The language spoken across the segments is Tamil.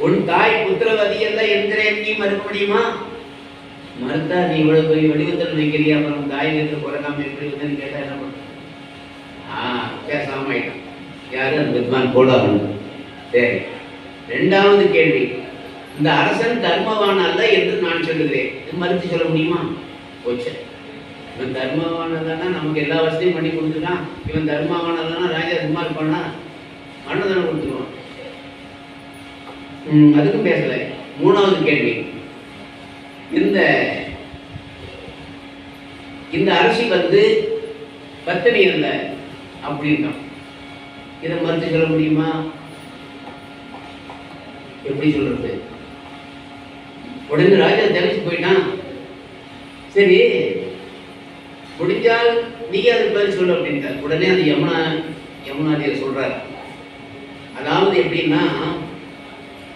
உன் தாய் புத்திரவதி அல்ல என்கிறேன். நீ மறுக்க முடியுமா? மறுத்தா நீ இவ்வளவு போய் வடிவத்தில் வைக்கிறியா அப்புறம் தாய் நேரத்தில் பிறக்காம எப்படி வந்து கேட்டா என்ன பண்ண ஆ பேசாம ஆயிட்டான் யாரு? அந்த வித்வான் போலாகணும் சரி. ரெண்டாவது கேள்வி. இந்த அரசன் தர்மவான் அல்ல என்று நான் சொல்லுகிறேன். இது மறுத்து சொல்ல முடியுமா? போச்சு. இவன் தர்மவானதானா நமக்கு எல்லா வசதியும் பண்ணி கொடுத்துட்டான். இவன் தர்மவானதானா ராஜா சும்மா இருப்பானா அன்னதானம் கொடுத்துருவான் அதுக்கும் பேசலை. மூணாவது கேள்வி. இந்த இந்த அரசி வந்து பத்தினி அல்ல அப்படின்ட்டான் இதை மறுத்து சொல்ல முடியுமா? எப்படி சொல்றது? உடனே ராஜா தெரிஞ்சு போயிட்டான் சரி முடிஞ்சால் நீ அதுக்கு பதில் சொல்லு அப்படின்ட்டார். உடனே அந்த யமுனா யமுனாதியர் சொல்றார். அதாவது எப்படின்னா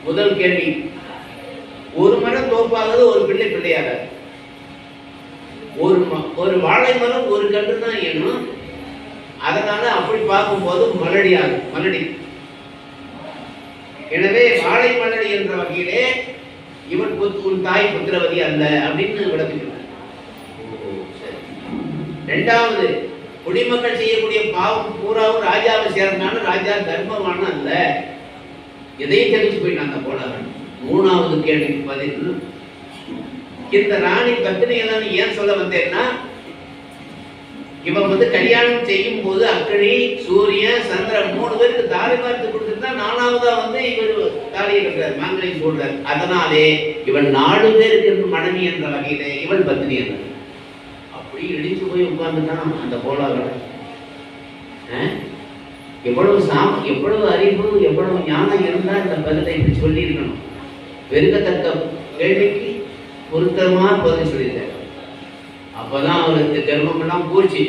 முதல் கேள்வி ஒரு மரம் தோப்பாகாது ஒரு பிள்ளை பிள்ளையாகாது ஒரு ம- ஒரு வாழை மரம் ஒரு கன்று தான் ஏணும் அதனால அப்படி பார்க்கும்போது மலடி ஆகும் மலடி எனவே வாழை மலடி என்ற வகையிலே இவன் உன் தாய் புத்திரவதி அல்ல அப்படின்னு விளக்குகிறார். ரெண்டாவது குடிமக்கள் செய்யக்கூடிய பாவம் பூராவும் ராஜாவை சேர்ந்தாலும் ராஜா தர்மமான அல்ல. எதையும் தெரிஞ்சு போயிட்டாங்க போலவன். போனவன் மூணாவது கேள்விக்கு பதில். இந்த ராணி பத்தினியை தான் ஏன் சொல்ல வந்தேன்னா இவன் வந்து கல்யாணம் செய்யும் போது அக்கடி சூரியன் சந்திரன் மூணு பேருக்கு தாலி பார்த்து கொடுத்துட்டு தான் நாலாவதா வந்து இவர் தாலி இருக்கிறார் மாங்கலியம் போடுறார். அதனாலே இவன் நாலு பேருக்கு மனைவி என்ற வகையிலே இவன் பத்தினி என்றார் அப்படி இடிச்சு போய் உட்கார்ந்துட்டான் அந்த போலாவில் எவ்வளவு சாம எவ்வளவு அறிவு எவ்வளவு ஞானம் இருந்தால் இந்த பதிலை இப்படி சொல்லியிருக்கணும். வெறுக்கத்தக்க கேள்விக்கு பொருத்தமாக பதில் சொல்லியிருக்காரு. அப்போதான் அவருக்கு கர்மமெல்லாம் போச்சு.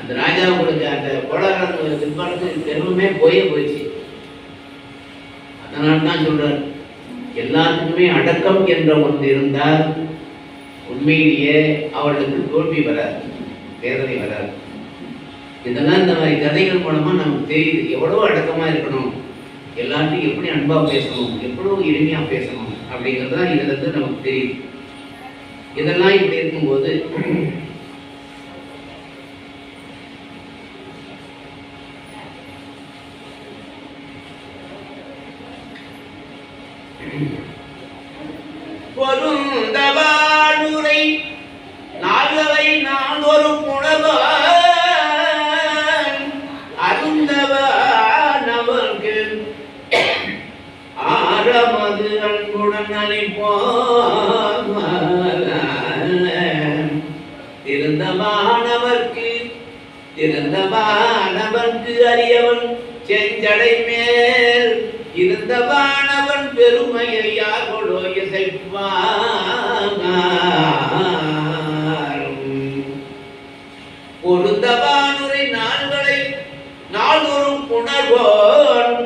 அந்த ராஜாவுக்கு அந்த கோலாரன் வித்வானுக்கு கர்மமே போயே போயிடுச்சு அதனால தான் சொல்றார் எல்லாத்துக்குமே அடக்கம் என்ற ஒன்று இருந்தால் உண்மையிலேயே அவர்களுக்கு தோல்வி வராது வேதனை வராது. இதெல்லாம் இந்த மாதிரி கதைகள் மூலமா நமக்கு தெரியுது. எவ்வளவு அடக்கமாக இருக்கணும்? எல்லாத்தையும் எப்படி அன்பா பேசணும்? எவ்வளோ இனிமையா பேசணும்? அப்படிங்கிறது தான் இதுல இருந்து நமக்கு தெரியுது. இதெல்லாம் இப்படி இருக்கும்போது பொருந்தவா திருந்தவானவர்க்கு அறியவன் செஞ்சடை மேல் இருந்தவானவன் பெருமையை யார்களோ இசைப்பான் பொருந்தவானுரை நாள்களை நாள்தோறும் புணர்வோன்.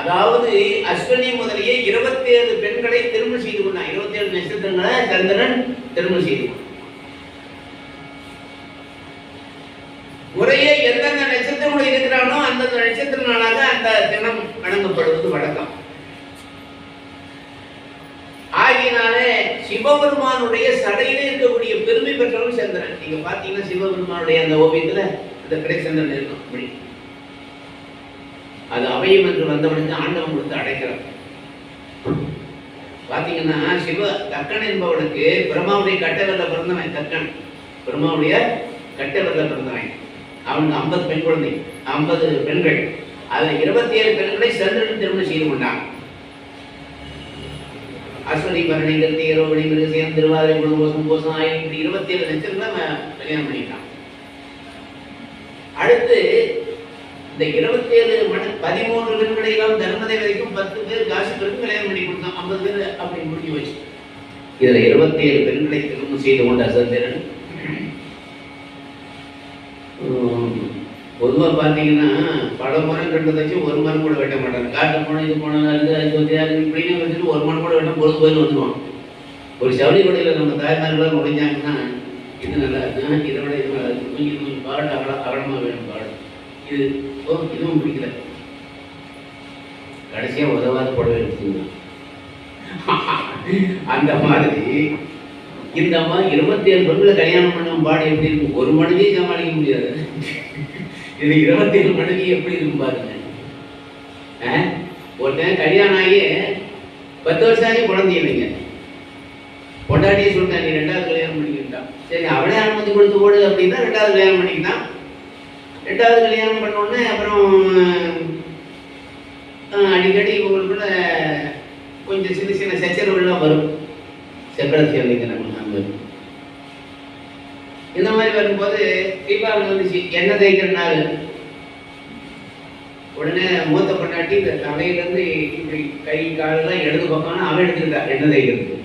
அதாவது அஸ்வினி முதலிய இருபத்தி ஏழு பெண்களை திருமணம் செய்து கொண்டான். இருபத்தி ஏழு நட்சத்திரங்களை சந்திரன் திருமணம் செய்து கொண்டான். எந்தெந்த இருக்கிறானோ அந்த நட்சத்திர நாளாக அந்த தினம் வணங்கப்படுவது வழக்கம். ஆகினாலே சிவபெருமானுடைய சடையிலே இருக்கக்கூடிய பெருமை பெற்றவன் சந்திரன். நீங்க பாத்தீங்கன்னா சிவபெருமானுடைய அந்த ஓவியத்துல அந்த கடைசந்திரன் இருக்கும். அப்படி அது அவையும் என்று வந்தவனுக்கு ஆண்டவன் கொடுத்து அடைக்கிறான் பாத்தீங்கன்னா சிவ தக்கன் என்பவனுக்கு பிரம்மாவுடைய கட்டவரில் பிறந்தவன் தக்கன். பிரம்மாவுடைய கட்டவரில் பிறந்தவன். அவனுக்கு ஐம்பது பெண் குழந்தை ஐம்பது பெண்கள். அதில் இருபத்தி ஏழு பெண்களை சந்திரன் திருமணம் செய்து கொண்டான். அஸ்வதி பரணி கருத்தி ரோகிணி மிருகசியம் திருவாதிரை குணகோசம் கோசம் இப்படி இருபத்தி ஏழு லட்சத்துல அவன் கல்யாணம் பண்ணிட்டான். அடுத்து இந்த இருபத்தி ஏழு மணி பதிமூன்று பெண்களை தர்மதை வரைக்கும் பத்து பேர் காசு பேருக்கு கல்யாணம் பண்ணி கொடுத்தான். ஐம்பது பேர் அப்படி முடிஞ்சு வச்சு இதுல இருபத்தி ஏழு பெண்களை திருமணம் செய்து கொண்ட சந்திரன் பொதுவாக பார்த்தீங்கன்னா பல மரம் கட்டதாச்சு ஒரு மரம் கூட வெட்ட மாட்டாங்க. காட்டு போனால் இது போனால் அது அது வந்து இப்படின்னு வச்சுட்டு ஒரு மரம் கூட வெட்ட பொழுது போயின்னு வந்துடுவான் ஒரு சவுளி கொடையில் நம்ம தாய்மார்களாக முடிஞ்சாங்கன்னா இது நல்லா இருக்குன்னா இதை விட இது நல்லா இருக்கு கொஞ்சம் கொஞ்சம் பாடு அகல அகலமாக வேணும் பாடு இது ஓ இதுவும் பிடிக்கல. கடைசியாக உதவாத புடவை எடுத்துங்க அந்த மாதிரி இந்த அம்மா இருபத்தி ஏழு பெண்களை கல்யாணம் பண்ண பாடி எப்படி இருக்கும்? ஒரு மனைவியை சமாளிக்க முடியாது. இது இருபத்தி ஏழு மனைவி எப்படி இருக்கும் பாருங்க. ஆ? ஒருத்தன் கல்யாணம் ஆகி பத்து வருஷம் ஆகி குழந்தை இல்லைங்க. பொண்டாட்டியே சொல்லிட்டான் நீ ரெண்டாவது கல்யாணம் பண்ணிக்கிட்டான் சரி அவளே அனுமதி கொடுத்து போடு அப்படின்னா ரெண்டாவது கல்யாணம் பண்ணிக்கிட்டான். ரெண்டாவது கல்யாணம் பண்ணோடனே அப்புறம் அடிக்கடி இவங்களுக்குள்ள கொஞ்சம் சின்ன சின்ன சச்சரவுகள்லாம் வரும். சக்கரத்தி அன்னைக்கு நம்ம அங்க இந்த மாதிரி வரும்போது தீபாவளி வந்துச்சு எண்ணெய் தேய்க்கிற நாள்? உடனே மூத்த பொண்டாட்டி இந்த தலையிலேருந்து இப்படி கை காலெல்லாம் இடது பார்க்கணும் அவன் எடுத்துருக்கா எண்ணெய் தேய்க்கிறது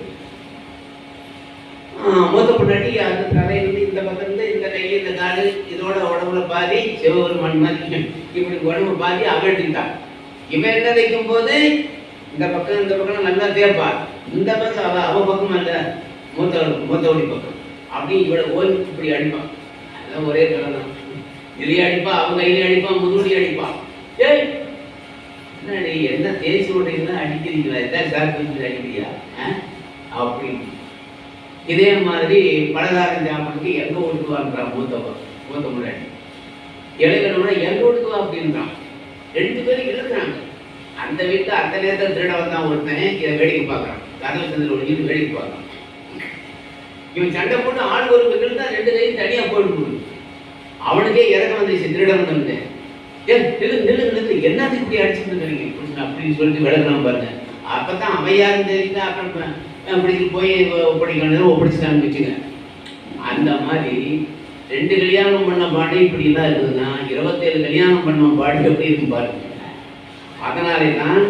ஆஹ் மூத்த பொண்டாட்டி அந்த தலையிலேருந்து இந்த பக்கம் இருந்து இந்த கை இந்த காலு இதோட உடம்புல பாதி சிவபெருமான் மாதிரி. இப்படி உடம்பு பாதி அவன் எடுத்துக்கிட்டான். இவன் என்ன தேய்க்கும் போது இந்த பக்கம் இந்த பக்கம் நல்லா தேப்பா இந்த பக்கம் அவ அவ பக்கம் அல்ல மூத்த மூத்தவடி பக்கம். அப்படி இவளை ஓய் இப்படி அடிப்பான். அதெல்லாம் ஒரே கதை தான் இதுலயே அடிப்பா அவன் கையில அடிப்பான் முதுகுலி அடிப்பான் ஏய் நீ என்ன தேய்ச்சி விட்டீங்களா அடிக்கிறீங்களா? எதாவது சார் வச்சு அடிக்கிறியா? ஆ? இதே மாதிரி பலகாரம் சாப்பிட்டு எங்க வீட்டுக்கு மூத்தவன் மூத்த முன்னாடி. இளைஞனோட எங்க வீட்டுக்கு அப்படின்றான். ரெண்டு பேரும் இருக்கிறாங்க. அந்த வீட்டில் அந்த நேரத்தில் திருட வந்தான் ஒருத்தன் இதை வேடிக்கை பார்க்கறான். கடல் சந்தில் ஒழிஞ்சு வேடிக்கை பார்க்கறான். இவன் சண்டை போட்டு ஆள் ஒரு பக்கம் தான் ரெண்டு கையும் தனியாக போட்டு அவனுக்கே இறக்க வந்துச்சு திருடன் வந்து. ஏன் நில்லு நில்லு நில்லு. என்னது இப்படி அடிச்சுட்டு இருக்கிறீங்க? அப்படின்னு சொல்லிட்டு விளக்கலாம் பாருங்க. அப்போ தான் அவையாரும் தெரியுது? அப்புறம் அப்படி போய் ஒப்படைக்கணும் ஒப்படைச்சிட்டான்னு வச்சுங்க அந்த மாதிரி ரெண்டு கல்யாணம் பண்ண பாடி இப்படி தான் இருக்குதுன்னா இருபத்தேழு கல்யாணம் பண்ண பாடி எப்படி இருக்கும் பாருங்க. அதனாலே தான்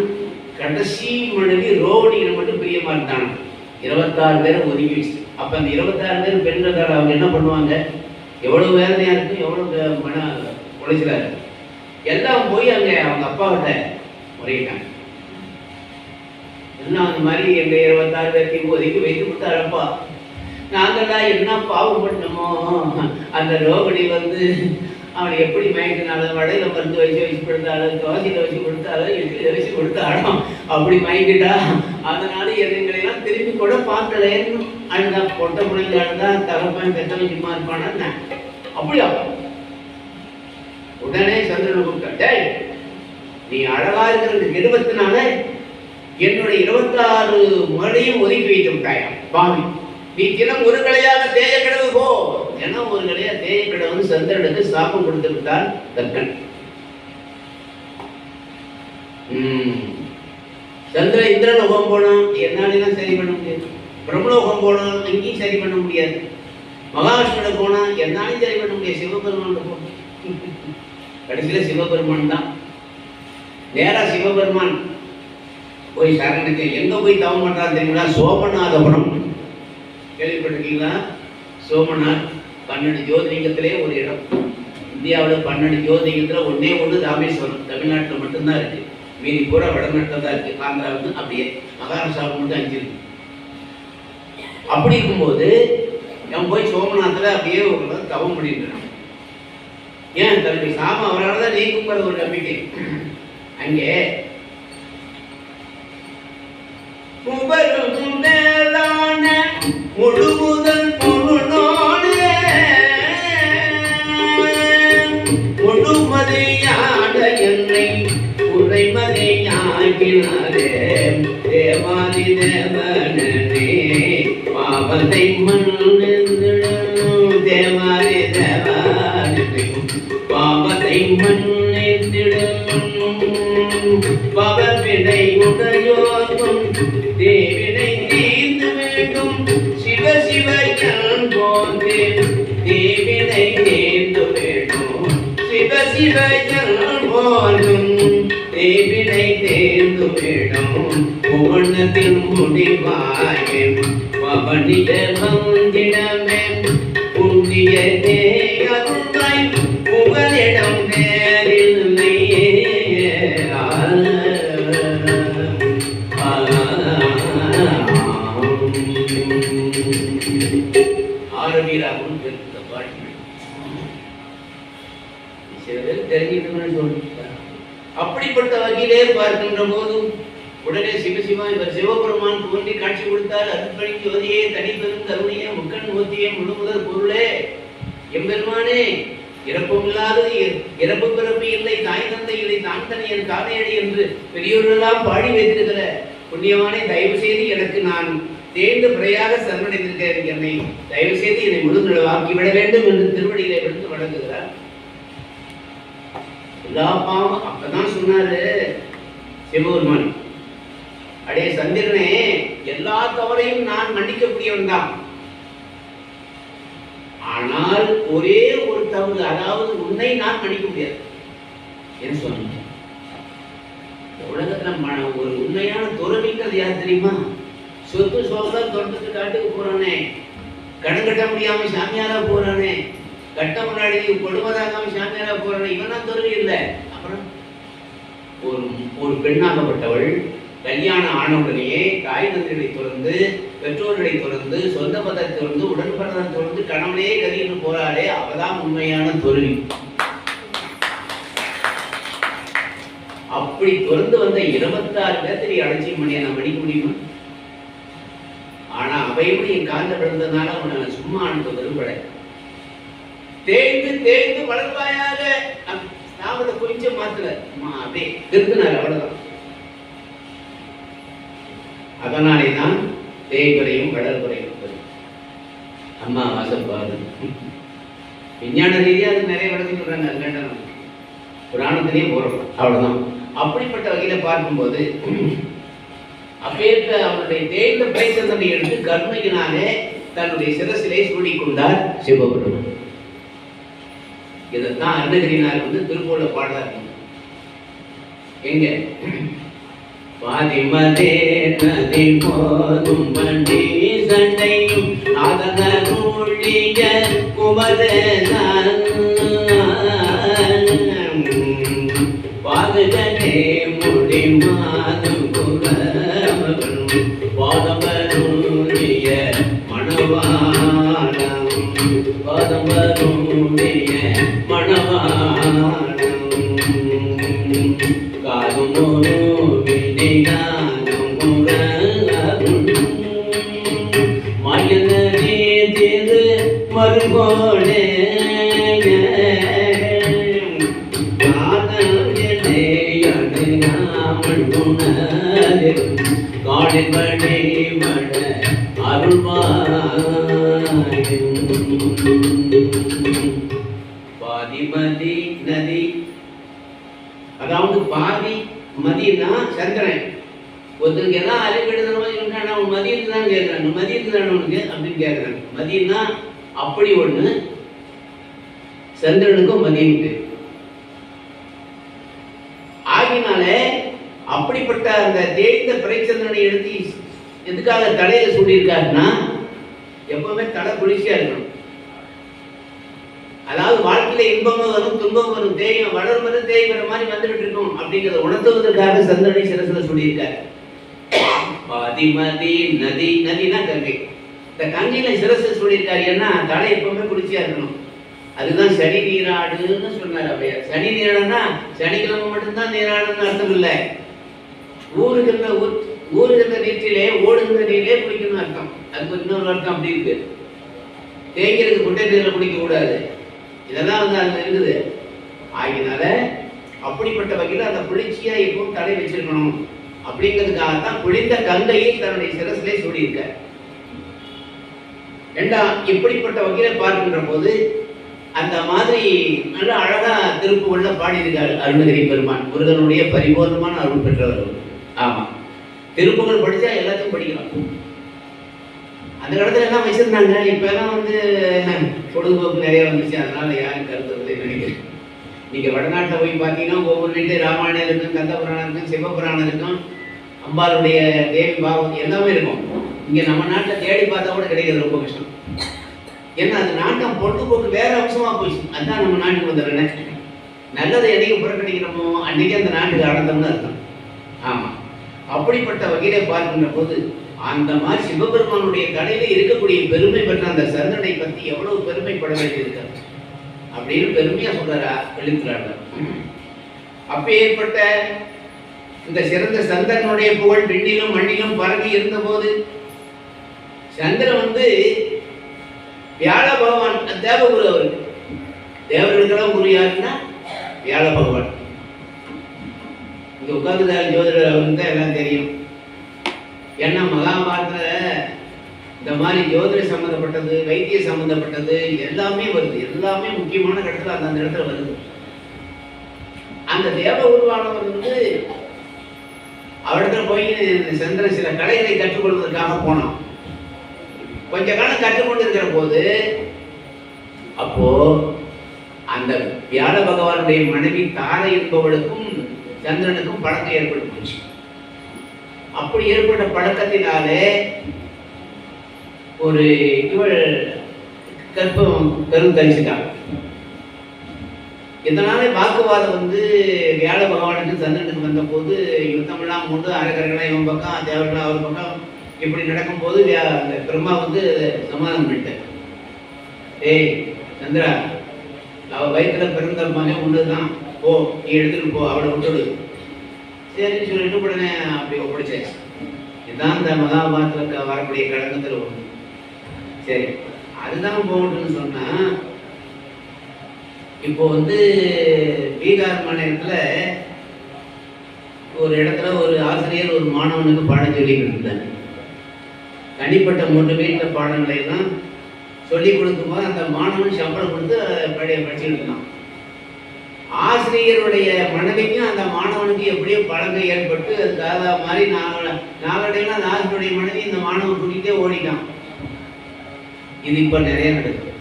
கடைசி மனைவி ரோவணிகளை மட்டும் பிரியமா இருந்தாங்க இருபத்தாறு பேரை ஒதுக்கி வச்சு அப்போ அந்த இருபத்தாறு பேர் பெண்கள் அவங்க என்ன பண்ணுவாங்க? எவ்வளவு வேதனையாக இருக்கும் எவ்வளவு மன உழைச்சலாக இருக்கும். எல்லாம் போய் அங்க அவங்க அப்பாவிட்ட முறையிட்டாங்க. என்ன அந்த மாதிரி எங்க இருபத்தாறு பேர்த்தையும் ஒதுக்கி வைத்து விட்டாரப்பா நாங்கள்லாம் என்ன பாவம் பண்ணோமோ அந்த ரோகிணி வந்து அவனை எப்படி மயக்கினாலும் வடையில மருந்து வச்சு வச்சு கொடுத்தாலும் தோசையில வச்சு கொடுத்தாலும் இட்லியில வச்சு கொடுத்தாலும் அப்படி மயங்கிட்டா. அதனால எங்களை எல்லாம் திரும்பி கூட பார்க்கலேன்னு அழுதா பொட்ட பிள்ளைங்க அழுதா தகப்பன் பெத்தவன் சும்மா இருப்பானா என்ன? அப்படியா? உடனே சந்திரனை கூப்பிட்டே நீ அழகா இருக்கிற நிறுவத்தினால என்னுடைய இருபத்தாறு மழையும் ஒதுக்கி வைத்து விட்டாயா பாவி நீ தினம் ஒரு கலையாக தேய கிடவு போ. தினம் ஒரு கலையா தேய கிடவுன்னு சந்திரனுக்கு சாபம் கொடுத்து விட்டான் தக்கன். சந்திர இந்திரன் உகம் போனோம் என்னாலாம் சரி பண்ண முடியாது. பிரம்மலோகம் போனோம் இங்கேயும் சரி பண்ண முடியாது. மகாவிஷ்ணுட போனால் என்னாலும் சரி பண்ண முடியாது. சிவபெருமானோட போனோம் கடைசியில் சிவபெருமான் தான். நேராக சிவபெருமான் போய் சரணனுக்கு எங்கே போய் தவம் பண்றாரு தெரியுங்களா? சோமநாதபுரம். கேள்விப்பட்டிருக்கீங்களா? சோமநாத் பன்னெண்டு ஜோதிலிங்கத்திலே ஒரு இடம். இந்தியாவில் பன்னெண்டு ஜோதிலிங்கத்துல ஒன்றே ஒன்று ராமேஸ்வரம். தமிழ்நாட்டில் மட்டும்தான் இருக்குது மீதி பூரா வடநாட்டில் தான் இருக்கு. ஆந்திரா வந்து அப்படியே மகாராஷ்டிரா மட்டும் அஞ்சு இருக்கு அப்படி இருக்கும்போது அவன் போய் சோமநாத்தில் அப்படியே ஒரு நாள் தவம் பண்ணிட்டு ஏன் தன்னுடைய சாபம் அவரால் தான் நீக்குங்கிற ஒரு நம்பிக்கை. அங்கே முழுமுதல் பாவத்தை மன்னித்திடும் தேவாதி தேவனே பாவத்தை மன்னித்திடும் பவர்வினை உடையோர்க்கும். தேவினை தீர்ந்து வேண்டும். சிவ சிவ யான் போந்தே தேவினை தீர்ந்து வேண்டும். சிவ சிவ யான் போதும் தேவினை தேர்ந்து வேண்டும். புவனத்தில் முடிவாயே பவனிட வந்திடமே புண்ணிய தேயருளாய் புகலிடம் நேரில்லை ஆரவீராகவும் பெருத்த பாடி சில பேர் தெரிஞ்சுக்கணும்னு சொல்லிட்டார் அப்படிப்பட்ட வகையிலே பார்க்கின்ற போதும் உடனே சிவசிவா இவர் சிவபெருமான் தோன்றி காட்சி கொடுத்தார். அருட்பணி ஜோதியே தனிப்பெரும் கருணையே முக்கண் மூர்த்தியே முழுமுதல் பொருளே. எம்பெருமானே இறப்பமில்லாதது இ- இறப்பு பிறப்பு இல்லை தாய் தந்தை இல்லை தான் தனி என் காதையடி என்று பெரியோர்களெல்லாம் பாடி வைத்திருக்கிற புண்ணியவானே தயவு செய்து எனக்கு நான் தேர்ந்து முறையாக சரணடைந்திருக்கிறேன் என்னை. தயவு செய்து என்னை முழுநலவாக்கி விட வேண்டும் என்று திருவடியிலே விழுந்து வழங்குகிறார் எல்லா பாவம் அப்பதான் சொன்னாரு சிவபெருமான். அடே சந்திரனே எல்லா தவறையும் நான் மன்னிக்கக்கூடியவன் தான் ஆனால் ஒரே ஒரு தவறு அதாவது உன்னை நான் மன்னிக்க முடியாது. என்று சொன்னேன் உலகத்துல ம- ஒரு உண்மையான துறவிங்கிறது யார் தெரியுமா? சொத்து சோகம் தொண்டத்துக்கு காட்டுக்கு போறானே. கடன் கட்ட முடியாம சாமியாரா போறானே. கட்ட முன்னாடி கொடுமதாகாம சாமியாரா போறானே. இவன் தான் துறவி இல்லை. அப்புறம் ஒரு ஒரு பெண்ணாகப்பட்டவள் கல்யாணம் ஆனவுடனேயே தாய் தந்தைகளை துறந்து பெற்றோர்களை தொடர்ந்து சொந்த பதத்தை தொடர்ந்து உடன்பிறந்த தொடர்ந்து கணவனே கதின்னு போறாளே அவதான் உண்மையான துறவி அப்படி தொடர்ந்து வந்த இருபத்தாறு பேர்த்தை அலட்சியம் பண்ணி நான் படிக்க முடியுமா? ஆனா அவையோடு என் காலில் விழுந்ததுனால அவனை நான் சும்மா அனுப்ப விரும்பல. தேய்ந்து தேய்ந்து வளர்வாயாக. நாமத்தை கொஞ்சம் மாத்தல. அம்மா, அப்படியே திருத்தினார் அவ்வளவுதான். அதனாலே தான் தேய்குறையும் வளர்குறையும் இருப்பது அம்மா வாசப்பாடு விஞ்ஞான ரீதியாக அது நிறைய விளக்கம் சொல்கிறாங்க அது வேண்டாம். நமக்கு. புராணத்திலேயே போகிறோம் அவ்வளோதான் அப்படிப்பட்ட வகையில் பார்க்கும்போது அப்பேற்ற அவனுடைய தேய்ந்த பைசந்தனை எடுத்து கர்மையினாலே தன்னுடைய சிரசிலே சூடிக்கொண்டார் சிவபெருமன். இதைத்தான் அருணகிரினார் வந்து திருப்பூர்ல பாடுறாரு எங்க? பாதிமதே நதி போதும் பண்டி சண்டையும் நாதனூழிய குமரன் பாதகனே பாதிமதி நதி அதாவது பாதி மதினா சந்திரன் ஒருத்தருக்கு எல்லாம் அறிவிடுதலமா இருக்கானா அவன் மதியம் தான் கேட்குறாங்க மதியத்து உனக்கு? அப்படின்னு கேட்குறாங்க மதியம்னா அப்படி ஒண்ணு சந்திரனுக்கும் மதியம் பேர். ஆகினாலே அப்படிப்பட்ட அந்த தேய்ந்த பிறைச்சந்திரனை எடுத்து எதுக்காக தலையில சூடியிருக்காருன்னா எப்பவுமே தலை குளிர்ச்சியா இருக்கணும். அதாவது வாழ்க்கையில இன்பமும் வரும் துன்பம் வரும் தேயும் வளரும் வரும் தேய் மாதிரி வந்துகிட்டு இருக்கும் அப்படிங்கிறத உணர்த்துவதற்காக சந்திரனை சிரசுல சொல்லியிருக்காரு பாதிமதி நதி நதினா கங்கை. இந்த கங்கையில சிரசு சொல்லியிருக்காரு ஏன்னா தலை எப்பவுமே குளிர்ச்சியா இருக்கணும். அதுதான் சனி நீராடுன்னு சொன்னார் அப்படியே சனி நீராடுனா சனிக்கிழமை மட்டும்தான் நீராடுன்னு அர்த்தம் இல்லை. ஊருகின்ற ஊர் ஊருகின்ற நீற்றிலே ஓடுகின்ற நீரிலே குளிக்கணும்னு அர்த்தம். அதுக்கு இன்னொரு அர்த்தம் அப்படி இருக்கு. தேங்கிறது குட்டை நீரில் குளிக்க கூடாது இதெல்லாம் வந்து அதுல இருக்குது. ஆகினால அப்படிப்பட்ட வகையில் அந்த குளிர்ச்சியா எப்பவும் தடை வச்சிருக்கணும். அப்படிங்கிறதுக்காக தான் குளிர்ந்த கங்கையை தன்னுடைய சிரசிலே சொல்லியிருக்கார் ரெண்டா இப்படிப்பட்ட வகையில பார்க்கின்ற போது அந்த மாதிரி நல்ல அழகா திருப்புகள்ல பாடியிருக்கார் அருணகிரி பெருமான். முருகனுடைய பரிபூர்ணமான அருள் பெற்றவர் ஆமா. திருப்புகள் படித்தா எல்லாத்தையும் படிக்கலாம். அந்த காலத்தில் எல்லாம் வச்சுருந்தாங்க. இப்போலாம் வந்து பொழுதுபோக்கு நிறைய வந்துச்சு. அதனால யாரும் கருத்து நினைக்கிறேன் நீங்கள் வடநாட்டில் போய் பார்த்தீங்கன்னா ஒவ்வொரு வீட்லையும் ராமாயணம் இருக்கும் கந்த புராணம் இருக்கும் சிவபுராணம் இருக்கும் அம்பாளுடைய தேவி பாவம் எல்லாமே இருக்கும். இங்கே நம்ம நாட்டில் தேடி பார்த்தா கூட கிடைக்கிறது ரொம்ப கஷ்டம். ஏன்னா அது நாட்டம் பொழுதுபோக்கு வேற அம்சமா போச்சு. அதான் நம்ம நாட்டுக்கு வந்துடுறேன் நல்லதை என்னைக்கு புறக்கணிக்கிறோமோ அன்னைக்கு அந்த நாட்டுக்கு அடந்தோம்னு அர்த்தம். ஆமாம் அப்படிப்பட்ட வகையில பார்க்கின்ற போது அந்த மாதிரி சிவபெருமானுடைய கடையில இருக்கக்கூடிய பெருமை பெற்ற அந்த சந்தனை பத்தி எவ்வளவு பெருமைப்பட வேண்டியிருக்காரு அப்படின்னு பெருமையா சொல்றாரா எழுத்துறாங்க. அப்பேற்பட்ட இந்த சிறந்த சந்திரனுடைய புகழ் விண்ணிலும் மண்ணிலும் பரவி இருந்தபோது சந்திரன் வந்து வியாழ பகவான் தேவகுரு அவருக்கு. தேவர்களுக்கெல்லாம் குரு யாருன்னா? வியாழ பகவான். இங்க உட்கார்ந்து ஜோதிடர் வந்து எல்லாம் தெரியும். ஏன்னா மகாபாரத இந்த மாதிரி ஜோதிட சம்மந்தப்பட்டது வைத்திய சம்மந்தப்பட்டது எல்லாமே வருது. எல்லாமே முக்கியமான இடத்துல அந்தந்த இடத்துல வருது. அந்த தேவ உருவானவர் வந்து அவரிடத்துல போய் சந்திர சில கலைகளை கற்றுக்கொள்வதற்காக போனான். கொஞ்ச காலம் கற்றுக்கொண்டு இருக்கிற போது அப்போ அந்த வியாழ பகவானுடைய மனைவி தாரை என்பவளுக்கும் சந்திரனுக்கும் பழக்கம் ஏற்பட்டு போச்சு அப்படி ஏற்பட்ட பழக்கத்தினாலே ஒரு இவள் கற்பம் கருத்தரிச்சிட்டாங்க இதனால வாக்குவாதம் வந்து வியாழ பகவானுக்கு சந்திரனுக்கு வந்தபோது யுத்தமெல்லாம் கொண்டு அரக்கர்கள்லாம் இவன் பக்கம் தேவர்களாம் அவர் பக்கம் இப்படி நடக்கும்போது வியா- அந்த பிரம்மா வந்து சமாதானம் பண்ணிட்டார். ஏய் சந்திரா அவள் வயிற்றுல பிறந்த மகன் தான் போ நீ எடுத்துட்டு போ அவளை விட்டுடு. சரின்னு சொல்லிட்டு உடனே அப்படி ஒப்படைச்சேன் இதுதான் இந்த மகாபாரத்தில் வரக்கூடிய கடங்கத்தில் ஒன்று சரி அதுதான் போகட்டும்னு சொன்னா இப்போ வந்து பீகார் மாநிலத்தில் ஒரு இடத்துல ஒரு ஆசிரியர் ஒரு மாணவனுக்கு பாடம் சொல்லிக்கிட்டு இருந்தார். தனிப்பட்ட மூன்று வீட்டில் பாடங்களை எல்லாம் சொல்லி கொடுக்கும்போது அந்த மாணவன் சம்பளம் கொடுத்து பழைய படிச்சுக்கிட்டு இருந்தான். ஆசிரியருடைய மனைவிக்கும் அந்த மாணவனுக்கு எப்படியோ பழக்கம் ஏற்பட்டு அதுக்காக மாதிரி நாள நாளடைவில் அந்த ஆசிரியருடைய மனைவி இந்த மாணவன் கூட்டிகிட்டே ஓடிட்டான். இது இப்போ நிறைய நடக்குது.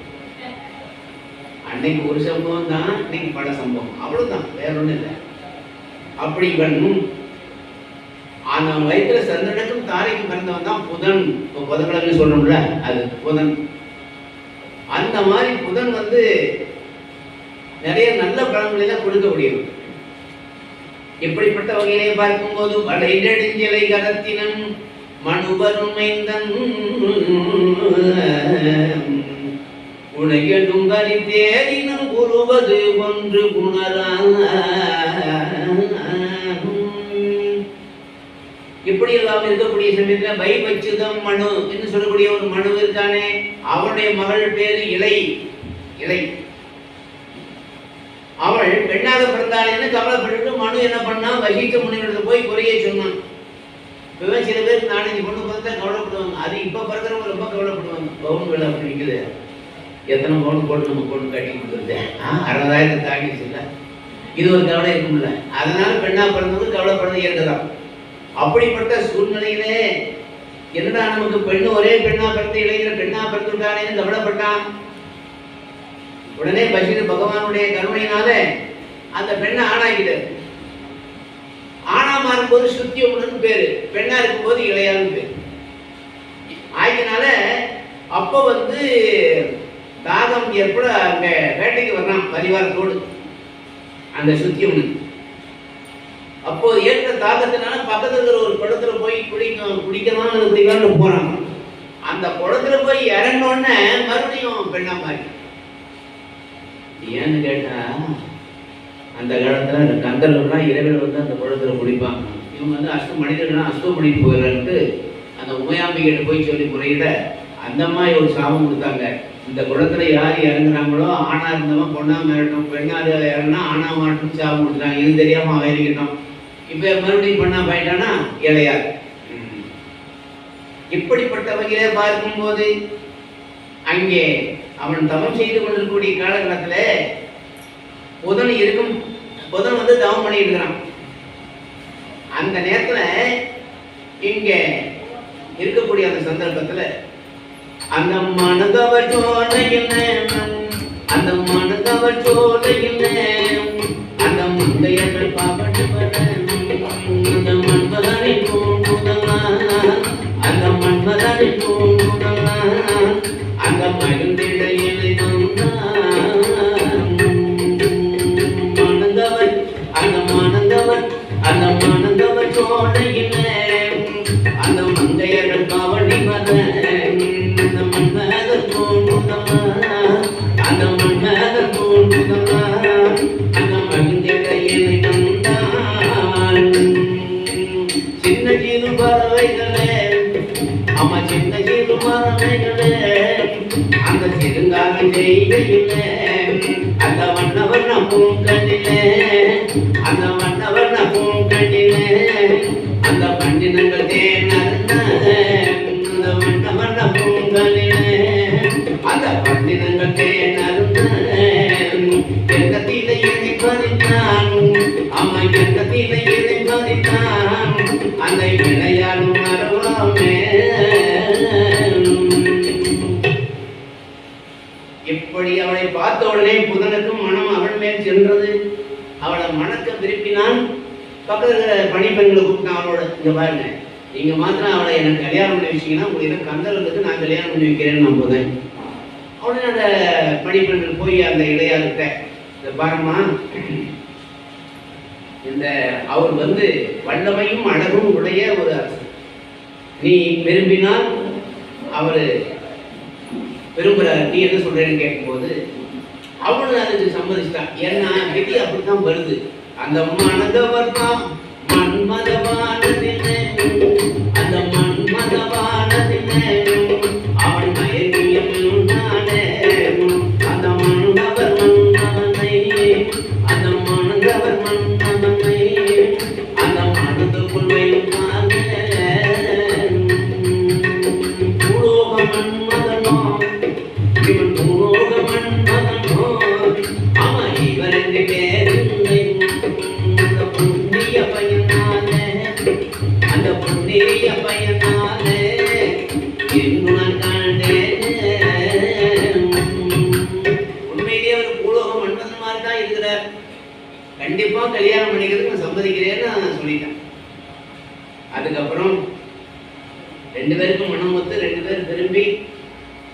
அன்னைக்கு ஒரு சம்பவம் தான் இன்னைக்கு பல சம்பவம். அவ்வளவுதான் வேற ஒண்ணும் இல்லை. அப்படி இவன் அந்த வயிற்றுல சந்திரனுக்கும் தாரைக்கும் பிறந்தவன் தான் புதன். இப்போ புதன்கிழமை சொல்றோம்ல அது புதன். அந்த மாதிரி புதன் வந்து நிறைய நல்ல பலன்களை தான் கொடுக்க முடியும். எப்படிப்பட்ட வகையிலே பார்க்கும்போது பல இடெடுஞ்சலை கரத்தினன் மனுவருமைந்தன் உனையடும் கரி தேரினும் உருவது ஒன்று குணரா இப்படி எல்லாம் இருக்கக்கூடிய சமயத்தில் வைபச்சுதம் மனு என்று சொல்லக்கூடிய ஒரு மனு இருக்கானே அவனுடைய மகள் பேரு இலை. இலை. அவள் பெண்ணாக பிறந்தாளேன்னு கவலைப்பட்டுட்டு மனு என்ன பண்ணா வகிக்க முனிவர்கிட்ட போய் குறைய சொன்னான். இப்பவே சில பேர் நாலஞ்சு பொண்ணு பார்த்தா கவலைப்படுவாங்க. அது இப்ப பிறக்கிறவங்க ரொம்ப கவலைப்படுவாங்க. பவுன் விலை அப்படி எத்தனை பவுன் போட்டு நம்ம பொண்ணு கட்டி கொடுக்குறது? ஆ அறுபதாயிரத்தை தாண்டி இல்லை இது ஒரு கவலை இருக்கும்ல அதனால பெண்ணா பிறந்தவங்க கவலைப்படுறது இயற்கைதான் அப்படிப்பட்ட சூழ்நிலையிலே என்னடா நமக்கு பெண்ணு ஒரே பெண்ணா பிறந்த இளைஞர் பெண்ணா பிறந்துட்டானேன்னு கவலைப்பட்டான்? உடனே பஷீர் பகவானுடைய கருணையினால அந்த பெண்ணை ஆணாக்கிட்டார். ஆணா மாறும்போது சுத்தியமுடன் பேரு பெண்ணா இருக்கும்போது இளையான்னு பேரு. ஆகினால அப்போ வந்து தாகம் ஏற்பட அங்க வேட்டைக்கு வர்றான் பரிவாரத்தோடு அந்த சுத்தியமுனன் அப்போ ஏற்ற தாகத்தினால பக்கத்துல இருக்கிற ஒரு குளத்துல போய் குடிக்க குடிக்கணும்னு அது போறாங்க. அந்த குளத்துல போய் இறங்கின மறுபடியும் பெண்ணா மாறி ஏன்னு கேட்டா அந்த காலத்துல அந்த கந்தர்கள்லாம் இரவில் வந்து அந்த குளத்துல குடிப்பாங்க இவங்க வந்து அஷ்ட மனிதர்கள்லாம் அஷ்டம் பண்ணிட்டு போயிடறான்ட்டு அந்த உமையாம்பிகிட்ட போய் சொல்லி முறையிட அந்த மாதிரி ஒரு சாபம் கொடுத்தாங்க. இந்த குளத்துல யார் இறங்குறாங்களோ ஆணா இருந்தவன் பொண்ணா மாறட்டும் பெண்ணா இறங்கினா ஆணா மாட்டும் சாபம் கொடுத்தாங்க இது தெரியாம அவன் இறங்கிட்டோம் இப்ப மறுபடியும் பண்ணா போயிட்டானா இளையார் இப்படிப்பட்ட வகையிலே பார்க்கும்போது அங்கே அவன் தவம் செய்து கொண்டிருக்கக்கூடிய காலகட்டத்துல புதன் இருக்கும் புதன் வந்து தவம் பண்ணிட்டு இருக்கிறான். அந்த நேரத்துல இங்க இருக்கக்கூடிய அந்த சந்தர்ப்பத்துல அந்த மனதவர் சோலையில் அந்த மனதவர் சோலையில் அந்த முந்தையர்கள் பாப்பட்டு அந்த மண்பதனை தூண்டுதலா அந்த மண்பதனை போ செய்கையில அந்த வண்ண வண்ண பூங்கண்ணிலே அந்த வண்ண வண்ண பூங்கண்ணிலே அந்த பண்டினங்கள் தேனருந்த அந்த வண்ண வண்ண பூங்கண்ணிலே அந்த பண்டினங்கள் தேனருந்த எங்கத்திலே எதை பறித்தான் அவன் எதை பறித்தான் அந்த விளையாடும் மனம் சென்றது. அவளை மணக்க விரும்பினான். பக்கத்தில் இருக்கிற பணிப்பெண்களை கூப்பிட்டான் அவளோட. இங்கே பாருங்க. நீங்கள் மாத்திரம் அவளை எனக்கு கல்யாணம் பண்ணி வச்சிங்கன்னா உங்களுக்கு கந்தலுக்கு நான் கல்யாணம் பண்ணி வைக்கிறேன்னு நான் புதன் உடனே அந்த பணிப்பெண்கள் போய் அந்த இளையார்கிட்ட இந்த பாரம்மா. இந்த அவர் வந்து வல்லமையும் அழகும் உடைய ஒரு அரசு நீ விரும்பினால் அவர் விரும்புகிறார் நீ என்ன சொல்கிறேன்னு கேட்கும்போது அவளும் அதுக்கு சம்மதிச்சிட்டான் ஏன்னா விதி அப்படித்தான் வருது. அந்த மனதவர் தான்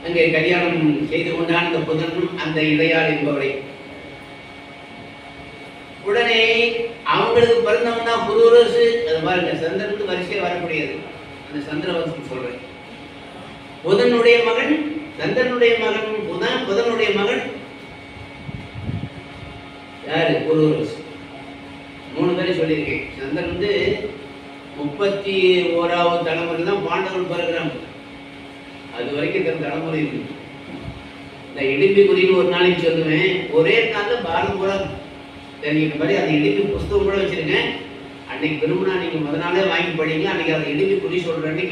அங்கே கல்யாணம் செய்து கொண்டான் அந்த புதனும் அந்த இடையாள் என்பவரை உடனே அவங்களுக்கு பிறந்தவன் தான் புதுரசு. அது பாருங்க சந்திரனுக்கு வரிசையா வரக்கூடியது. அந்த சந்திரவசம் சொல்றேன். புதனுடைய மகன் சந்திரனுடைய மகன் புதன் புதனுடைய மகன். யாரு? புருவரசு மூணு பேரை சொல்லியிருக்கேன். சந்திரன் வந்து முப்பத்தி ஓராவது தலைமுறை தான் பாண்டவர்கள் பிறகுறாங்க அது வரைக்கும் தன் தலைமுறை இருக்கு இந்த இடிப்பு குறின்னு ஒரு நாளைக்கு சொல்லுவேன். ஒரே நாளில் பாரதம் கூட தெரிஞ்சுக்கிற மாதிரி அந்த இடிப்பு புஸ்தகம் கூட வச்சிருக்கேன். அன்னைக்கு விரும்பினா நீங்கள் முத நாளே வாங்கி படிங்க. அன்னைக்கு அந்த இடிப்பு குறி சொல்கிற அன்னைக்கு